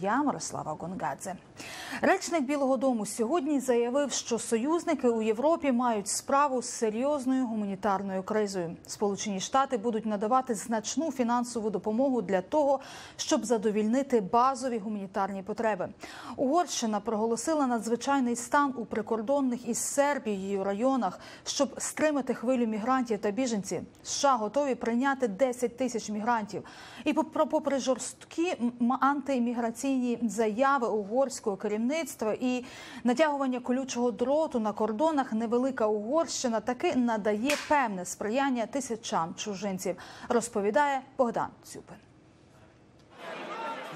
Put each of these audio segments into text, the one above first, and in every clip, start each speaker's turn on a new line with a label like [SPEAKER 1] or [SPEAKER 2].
[SPEAKER 1] Я Мирослава Гонгадзе. Речник Білого Дому сьогодні заявив, що союзники у Європі мають справу з серйозною гуманітарною кризою. Сполучені Штати будуть надавати значну фінансову допомогу для того, щоб задовільнити базові гуманітарні потреби. Угорщина проголосила надзвичайний стан у прикордонних із Сербією районах, щоб стримати хвилю мігрантів та біженців. США готові прийняти 10 тисяч мігрантів. І попри- жорсткі м- антиімміграційні заяви угорського керівництва і натягування колючого дроту на кордонах, невелика Угорщина таки надає певне сприяння тисячам чужинців. Розповідає Богдан Цюпин.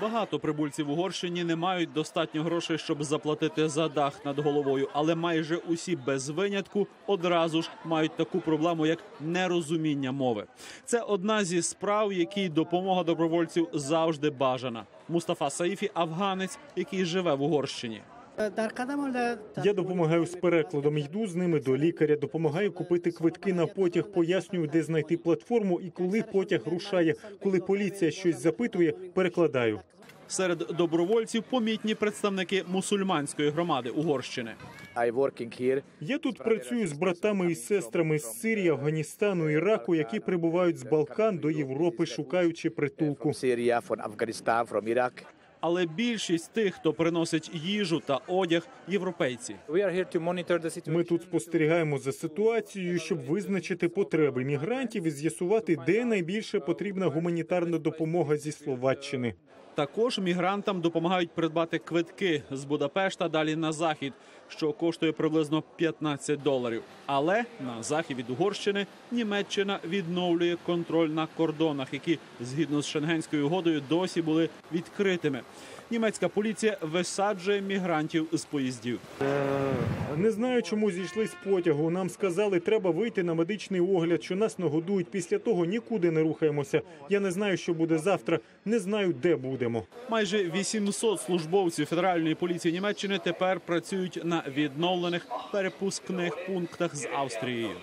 [SPEAKER 2] Багато прибульців в Угорщині не мають достатньо грошей, щоб заплатити за дах над головою, але майже усі без винятку одразу ж мають таку проблему, як нерозуміння мови. Це одна зі справ, якій допомога добровольців завжди бажана. Мустафа Саїфі афганець, який живе в Угорщині.
[SPEAKER 3] Я допомагаю з перекладом. Йду з ними до лікаря, допомагаю купити квитки на потяг, пояснюю, де знайти платформу і коли потяг рушає. Коли поліція щось запитує, перекладаю.
[SPEAKER 2] Серед добровольців помітні представники мусульманської громади Угорщини.
[SPEAKER 3] Я тут працюю з братами і сестрами з Сирії, Афганістану, Іраку, які прибувають з Балкан до Європи, шукаючи притулку.
[SPEAKER 2] Але більшість тих, хто приносить їжу та одяг, європейці.
[SPEAKER 3] Ми тут спостерігаємо за ситуацією, щоб визначити потреби мігрантів і з'ясувати, де найбільше потрібна гуманітарна допомога зі Словаччини.
[SPEAKER 2] Також мігрантам допомагають придбати квитки з Будапешта далі на захід, що коштує приблизно 15 доларів. Але на захід від Угорщини Німеччина відновлює контроль на кордонах, які згідно з Шенгенською угодою досі були відкритими. Німецька поліція висаджує мігрантів з поїздів.
[SPEAKER 3] Не знаю, чому зійшли з потягу. Нам сказали, треба вийти на медичний огляд, що нас нагодують. Після того нікуди не рухаємося. Я не знаю, що буде завтра. Не знаю, де будемо.
[SPEAKER 2] Майже 800 службовців федеральної поліції Німеччини тепер працюють на відновлених перепускних пунктах з Австрією.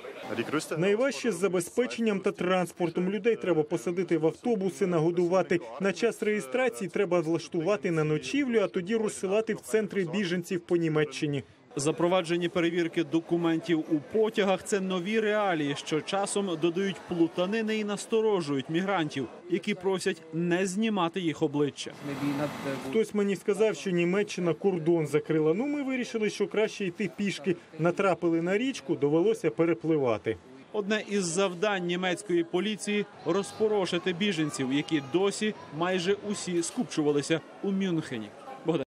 [SPEAKER 3] Найважче з забезпеченням та транспортом. Людей треба посадити в автобуси, нагодувати. На час реєстрації треба влаштувати на ночівлю, а тоді розсилати в центри біженців по Німеччині.
[SPEAKER 2] Запроваджені перевірки документів у потягах це нові реалії, що часом додають плутанини і насторожують мігрантів, які просять не знімати їх обличчя.
[SPEAKER 3] Хтось мені сказав, що Німеччина кордон закрила. Ну, ми вирішили, що краще йти пішки. Натрапили на річку, довелося перепливати.
[SPEAKER 2] Одне із завдань німецької поліції розпорошити біженців, які досі майже усі скупчувалися у Мюнхені.